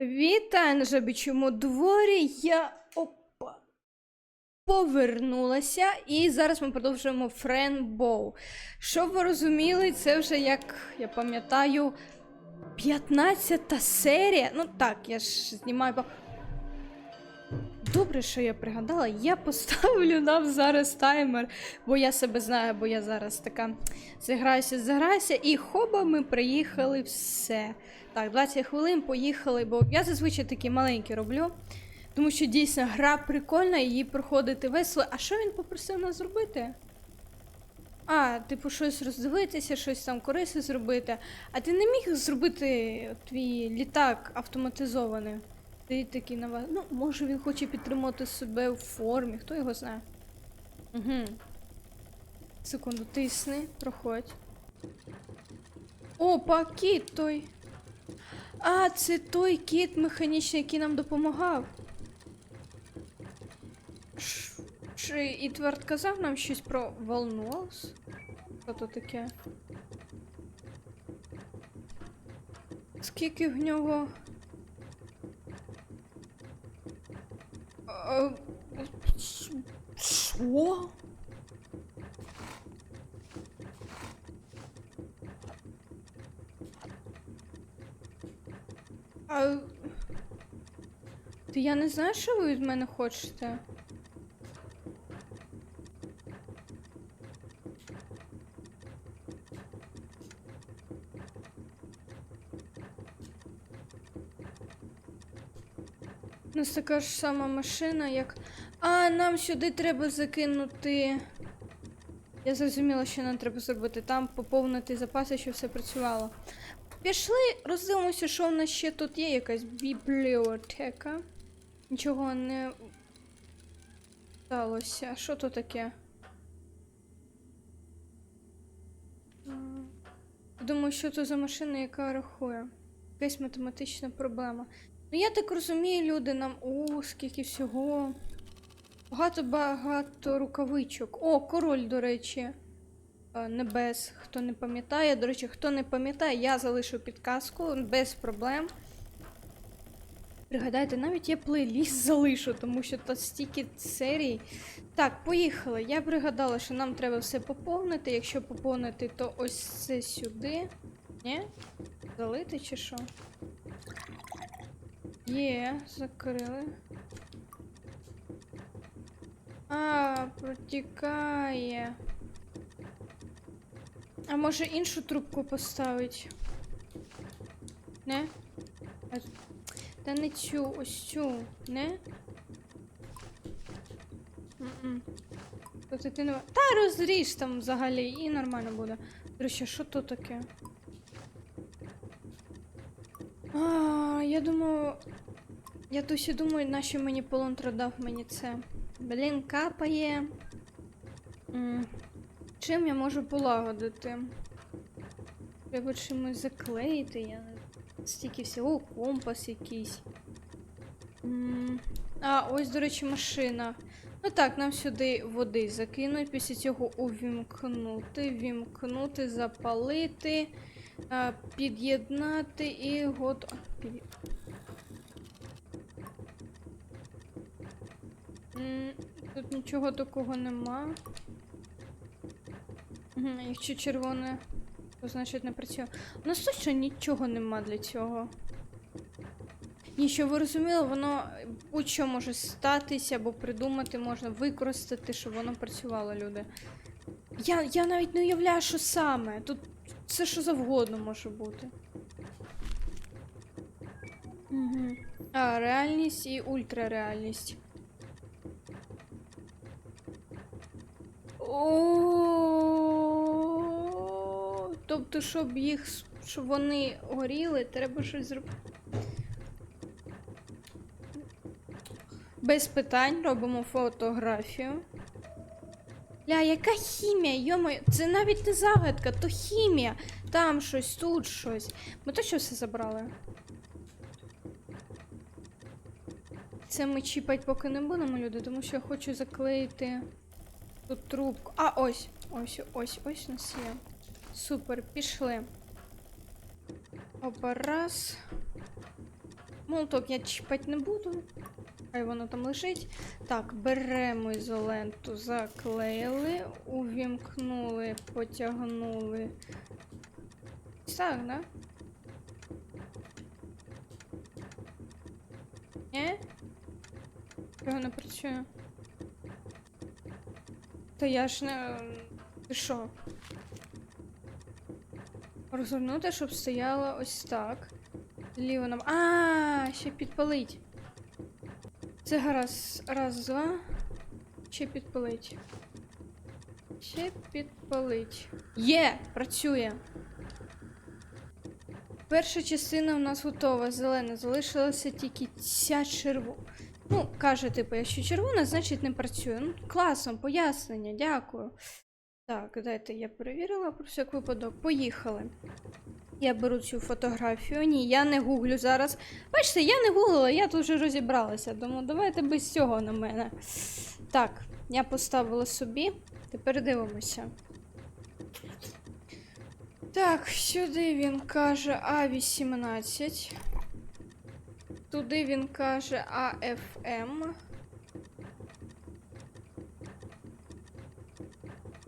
Вітаю на жабічому дворі. Я опа. Повернулася, і зараз ми продовжуємо Френбоу. Щоб ви розуміли, це вже як я пам'ятаю, 15 серія. Ну так, я ж знімаю. Добре, що я пригадала, я поставлю нам зараз таймер, бо я себе знаю, бо я зараз така зіграюся, зіграюся, і хоба ми приїхали все. Так, 20 хвилин поїхали, бо я зазвичай такі маленькі роблю. Тому що дійсно гра прикольна, її проходити весело. А що він попросив нас зробити? А, типу, щось роздивитися, щось там корисне зробити. А ти не міг зробити твій літак автоматизований? Ти такий на вас. Ну, може він хоче підтримати себе в формі, хто його знає. Угу. Секунду, тисни, проходь. Опа, кіт той. А, це той кіт механічний, який нам допомагав. Ш- Чи Ітвард казав нам щось про волнуаз? Що то таке? Скільки в нього. Що? А... Я не знаю, що ви від мене хочете. Нас така ж сама машина, як. А, нам сюди треба закинути. Я зрозуміла, що нам треба зробити. Там поповнити запаси, щоб все працювало. Пішли, роздивимося, що в нас ще тут є якась бібліотека. Нічого не сталося. Що то таке? Думаю, що це за машина, яка рахує. Якась математична проблема. Ну я так розумію, люди нам. О, скільки всього. Багато-багато рукавичок. О, король, до речі. Е, Небес, хто не пам'ятає. До речі, хто не пам'ятає, я залишу підказку без проблем. Пригадайте, навіть я плейліст залишу, тому що тут стільки серій. Так, поїхали. Я пригадала, що нам треба все поповнити. Якщо поповнити, то ось це сюди. Ні? Залити чи що? Є, закрили. А, протікає. А може іншу трубку поставить? Не? Та не цю, ось цю, не? М-м. Тобто не... Та розріж там взагалі і нормально буде. До речі, що то таке? А, я думаю. Я досі думаю, нащо мені Полонтра дав мені це. Блін, капає. М, Чим я можу полагодити? Треба чимось заклеїти, я не стільки всього, О, компас якийсь. М, А, ось, до речі, машина. Ну так, нам сюди води закинуть, після цього увімкнути, вімкнути, запалити, під'єднати і готово. Під... Тут нічого такого нема. Якщо червоне, то значить не працює. У нас точно нічого нема для цього. Ні, що ви розуміли, воно будь-що може статися або придумати, можна використати, щоб воно працювало, люди. Я, я навіть не уявляю, що саме. Тут все що завгодно може бути. Угу. А, реальність і ультрареальність. О, Тобто, щоб їх щоб вони горіли, треба щось зробити. Без питань робимо фотографію. Ля, яка хімія? Йомо, це навіть не загадка, то хімія. Там щось, тут щось. Ми точно все забрали. Це ми чіпать поки не будемо, люди, тому що я хочу заклеїти тут трубку. А, ось, ось, ось, ось у нас є. Супер, пішли. Опа, раз. Молоток я чіпати не буду. Хай воно там лежить. Так, беремо ізоленту, заклеїли, увімкнули, потягнули. Так, да? Ні? Чого не працює? Та я ж не. Ти що? Розгорнути, щоб стояло ось так. Ліво нам. А, ще підпалить. Це гаразд. Раз, два. Ще підпалить. Ще підпалить. Є! Працює. Перша частина у нас готова. Зелена. Залишилася тільки ця червона. Ну, каже, типу, якщо червона, значить не працює. Ну, класно, пояснення, дякую. Так, дайте я перевірила про всяк випадок. Поїхали. Я беру цю фотографію. Ні, я не гуглю зараз. Бачите, я не гуглила, я тут вже розібралася, тому давайте без цього на мене. Так, я поставила собі. Тепер дивимося. Так, сюди він каже А18. Туди він каже АФМ.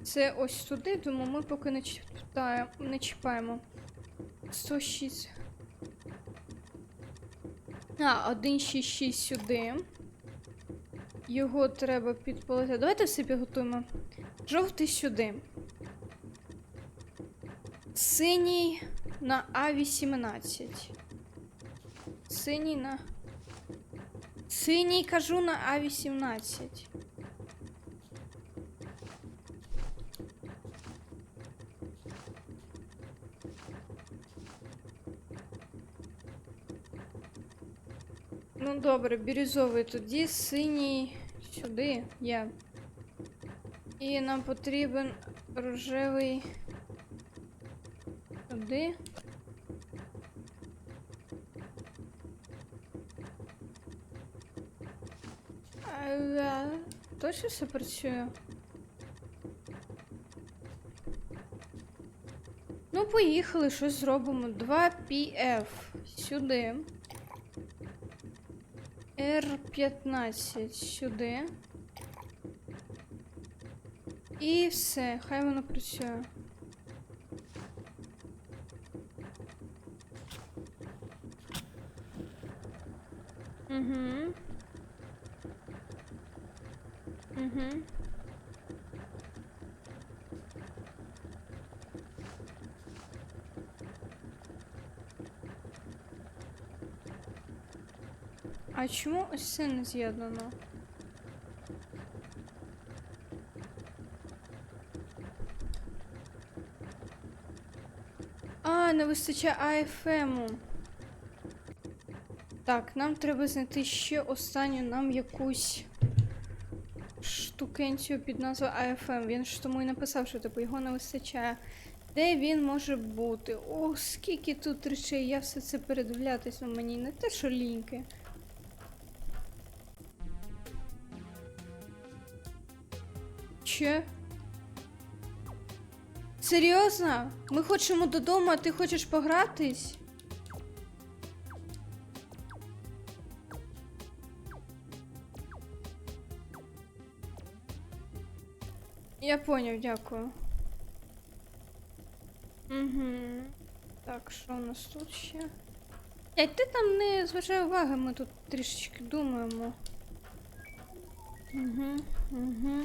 Це ось туди, тому ми поки не чіпаємо. Не чіпаємо. 106. А, 166 сюди. Його треба підпалити. Давайте все підготуємо. Жовтий сюди. Синій на А18. Синій на. Синій кажу на А18. Ну добре, бірюзовий тоді, синій сюди є. І нам потрібен рожевий сюди. А, точно все працює? Ну, поїхали, щось зробимо. 2 PF сюди. R15 сюди. І все, хай воно працює. Угу. Угу. А чому ось це не з'єднано? А, не вистачає АФМу. Так, нам треба знайти ще останню нам якусь штукенцію під назвою АФМ. Він ж тому і написав, що типу його не вистачає. Де він може бути? Ох, скільки тут речей, я все це передивлятись, ну мені не те, що ліньки. Че? Серйозно? Ми хочемо додому, а ти хочеш погратись? Я поняв, дякую. Угу. Так, що у нас тут ще? Ей, ти там не зважай уваги, ми тут трішечки думаємо. Угу, угу.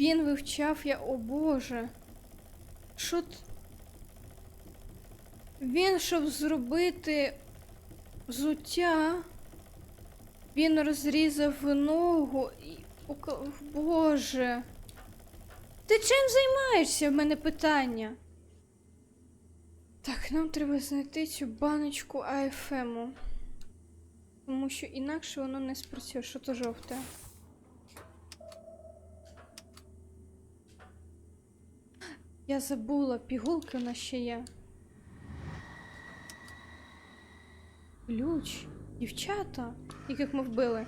Він вивчав я, о боже. Що т... Він, щоб зробити взуття, він розрізав ногу і. ока- Боже. Ти чим займаєшся? В мене питання. Так, нам треба знайти цю баночку АФМу. Тому що інакше воно не спрацює. Що то жовте? Я забула, пігулки у нас ще є. Ключ. Дівчата, яких ми вбили.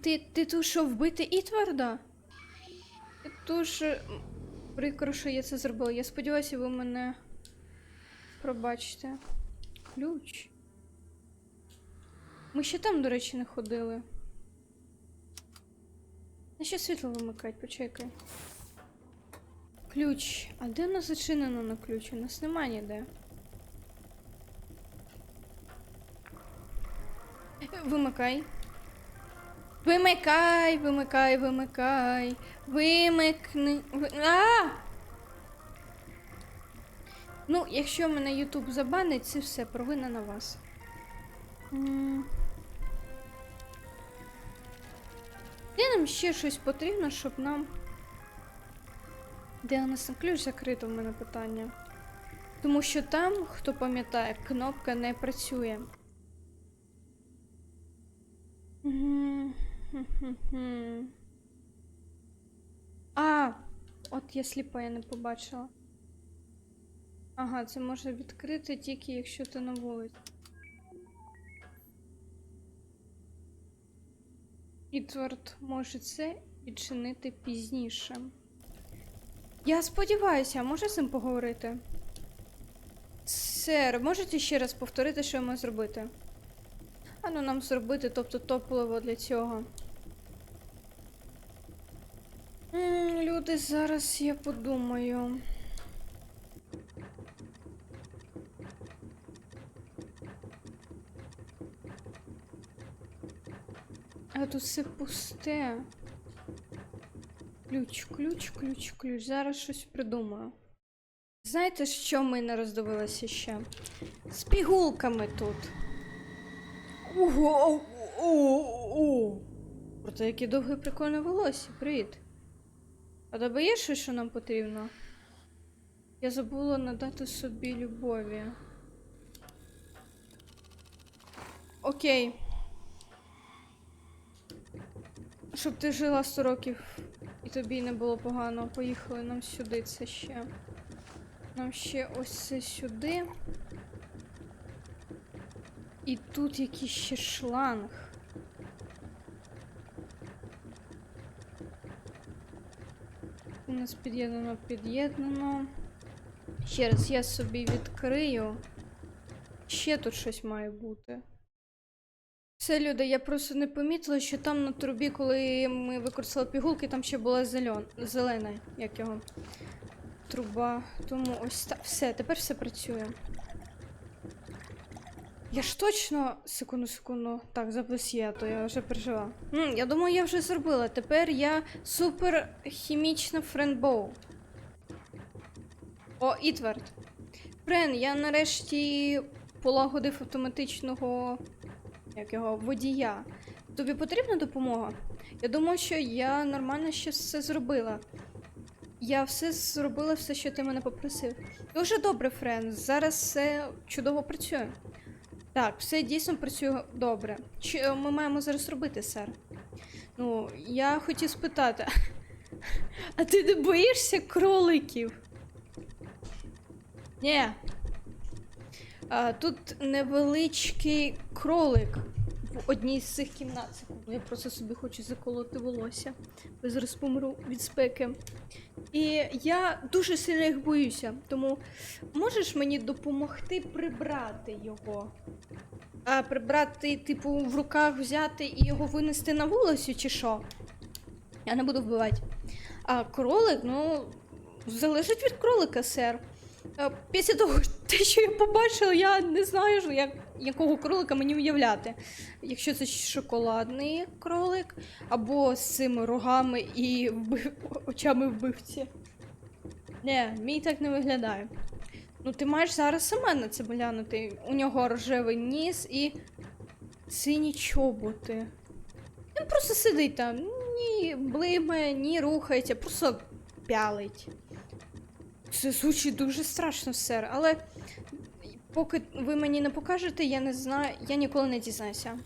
Ти, ти тут що, вбити і тверда? Дуже прикро, що я це зробила. Я сподіваюся, ви мене пробачите. ключ. Ми ще там, до речі, не ходили. На що світло вимикать? Почекай. Ключ. А де у нас зачинено на ключ? У нас нема ніде. Вимикай. Вимикай, вимикай, вимикай. Вимикни. Ви... А! Ну, якщо мене Ютуб забанить, це все провина на вас. Де нам ще щось потрібно, щоб нам. Де у нас ключ закрито в мене питання? Тому що там, хто пам'ятає, кнопка не працює. А, от я сліпа, я не побачила. Ага, це може відкрити тільки якщо ти на вулиці. Ідвард може це відчинити пізніше. Я сподіваюся, а може з ним поговорити? Сер, можете ще раз повторити, що маю зробити? А ну нам зробити, тобто топливо для цього. М, люди, зараз я подумаю. А тут все пусте. Ключ, ключ, ключ, ключ. Зараз щось придумаю. Знаєте, що ми не роздивилися ще? З пігулками тут. Ого! о. Проте яке довге прикольне волосся. Привіт. А є щось, що нам потрібно? Я забула надати собі любові. Окей. Щоб ти жила 100 років і тобі не було погано. Поїхали нам сюди це ще. Нам ще ось це сюди. І тут якийсь ще шланг. У нас під'єднано, під'єднано. Ще раз я собі відкрию. Ще тут щось має бути. Все, люди, я просто не помітила, що там на трубі, коли ми використали пігулки, там ще була зелен... зелена, як його. Труба. Тому ось так. Все, тепер все працює. Я ж точно. Секунду, секунду. Так, запис є, то я вже пережила. М, я думаю, я вже зробила. Тепер я супер хімічна френдбоу. О, Ітвард. Френ, я нарешті полагодив автоматичного як його водія. Тобі потрібна допомога? Я думаю, що я нормально ще все зробила. Я все зробила, все, що ти мене попросив. Дуже добре, Френ. Зараз все чудово працює. Так, все дійсно працює добре. Що ми маємо зараз робити, сер? Ну, я хотів спитати. А ти не боїшся кроликів? Ні. А, тут невеличкий кролик в одній з цих кімнат. Я просто собі хочу заколоти волосся. Бо зараз помру від спеки. І я дуже сильно їх боюся. Тому можеш мені допомогти прибрати його? А прибрати, типу, в руках взяти і його винести на вулицю, чи що? Я не буду вбивати. А кролик, ну, залежить від кролика, сер. Е, Після того, те, що я побачила, я не знаю, як, якого кролика мені уявляти. Якщо це шоколадний кролик, або з цими рогами і вбив... очами вбивці. Не, мій так не виглядає. Ну, ти маєш зараз сама на це глянути. У нього рожевий ніс і сині чоботи. Він просто сидить там, ні блиме, ні рухається, просто пялить. Це звучить дуже страшно, сер, але поки ви мені не покажете, я не знаю, я ніколи не дізнаюся.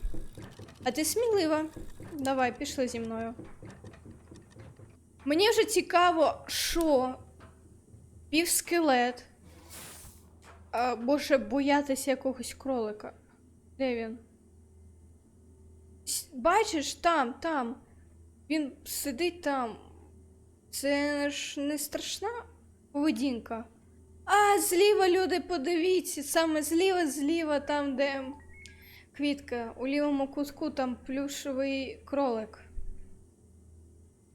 А ти смілива. Давай, пішли зі мною. Мені вже цікаво, що півскелет. А, може боятися якогось кролика. Де він? Бачиш, там, там. Він сидить там. Це ж не страшна поведінка. А, зліва, люди, подивіться, саме зліва, зліва, там, де квітка, у лівому кутку там плюшовий кролик.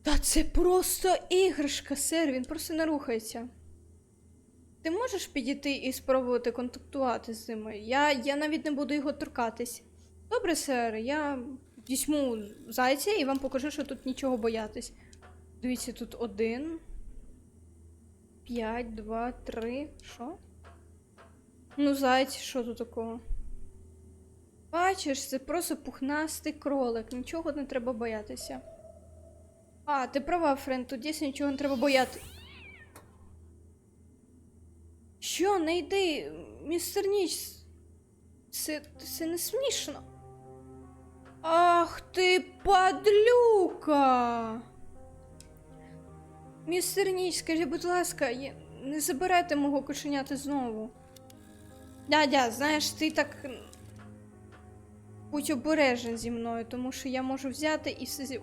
Та це просто іграшка, сер, він просто не рухається. Ти можеш підійти і спробувати контактувати з ними? Я, я навіть не буду його торкатись. Добре, сер, я візьму зайця і вам покажу, що тут нічого боятись. Дивіться, тут один. П'ять, два, три. Що? Ну, зайць, що тут такого? Бачиш, це просто пухнастий кролик, нічого не треба боятися. А, ти права, Френ, тут дійсно нічого не треба бояти. Що, не йди, містер Ніч. Це, це не смішно. Ах ти падлюка. Містер Ніч, скажи, будь ласка, не забирайте мого кошенята знову. Дядя, знаєш, ти так. Будь обережен зі мною, тому що я можу взяти і все зі.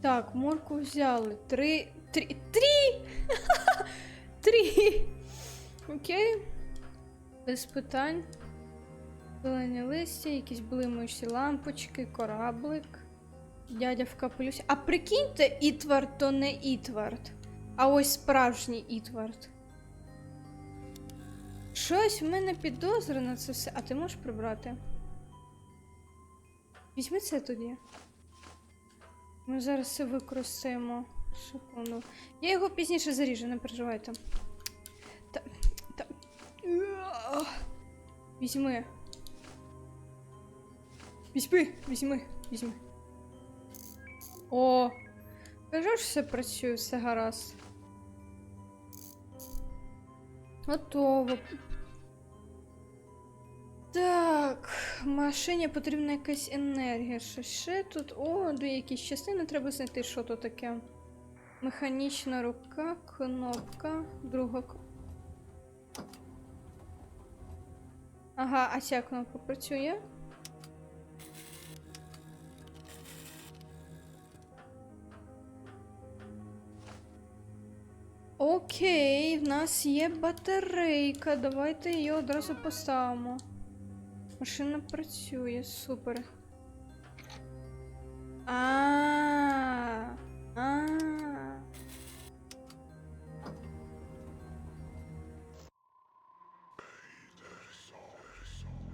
Так, морку взяли. Три. Три. Три! Три! Окей. Без питань. Зелені листя, якісь блимаючі лампочки, кораблик. Дядя в капелюсі. А прикиньте, Ітвард то не Ітвард. А ось справжній Ітвард. Щось в мене підозра на це все. А ти можеш прибрати? Візьми це тоді. Ми зараз це використаємо. Секунду. Я його пізніше заріжу, не переживайте. Та. Та. Візьми. Візьми, візьми, візьми. О! Кажу ж все працює, все гаразд. Готово. Так, машині потрібна якась енергія. Що ще тут? О, дві якісь частини треба знайти, що то таке. Механічна рука, кнопка, друга. Ага, а ця кнопка працює? Окей, в нас є батарейка. Давайте її одразу поставимо. Машина працює, супер. А. А.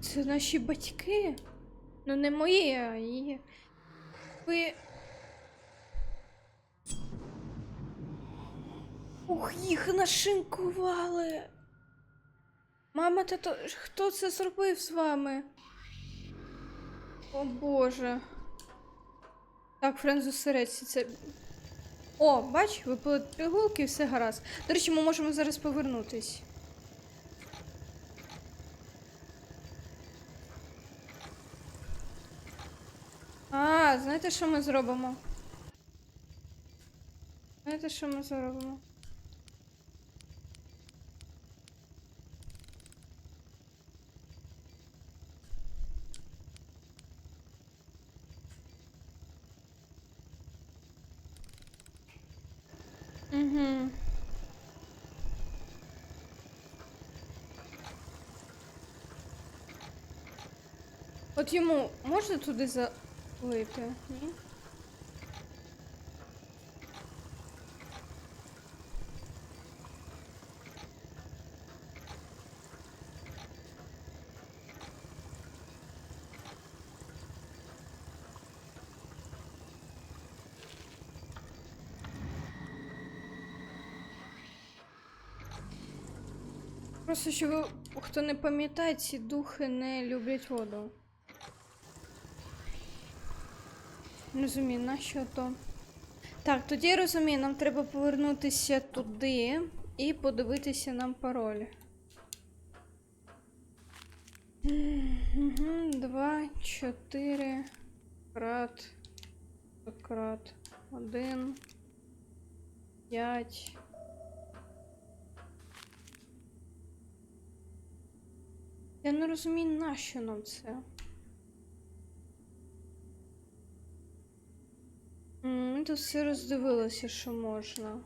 Це наші батьки? Ну не мої, а її. Ви. Ух, їх нашинкували. Мама, тато, хто це зробив з вами? О Боже. Так, Френ, зосередься, це. О, бач, випили пігулки і все гаразд. До речі, ми можемо зараз повернутись. А, знаєте, що ми зробимо? Знаєте, що ми зробимо? Угу. От йому можна туди залити? Ні? Просто що хто не пам'ятає, ці духи не люблять воду. Не розумію, на що то. Так, тоді я розумію, нам треба повернутися туди і подивитися нам пароль. Два, чотири, крат, крат, один, п'ять. Я не розумію, нащо нам це. Ми тут все роздивилося, що можна.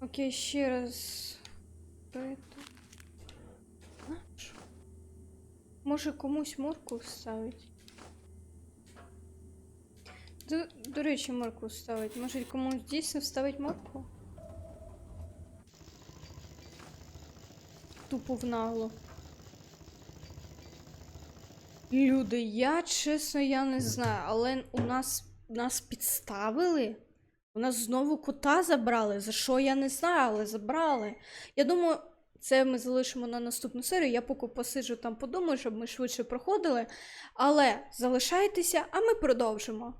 Окей, ще раз. Може комусь морку вставить? До, до речі, морку вставить. Може комусь дійсно вставить морку? Тупо в нагло. Люди, я чесно, я не знаю, але у нас нас підставили. У нас знову кота забрали. За що я не знаю, але забрали. Я думаю, це ми залишимо на наступну серію. Я поки посиджу там подумаю, щоб ми швидше проходили. Але залишайтеся, а ми продовжимо.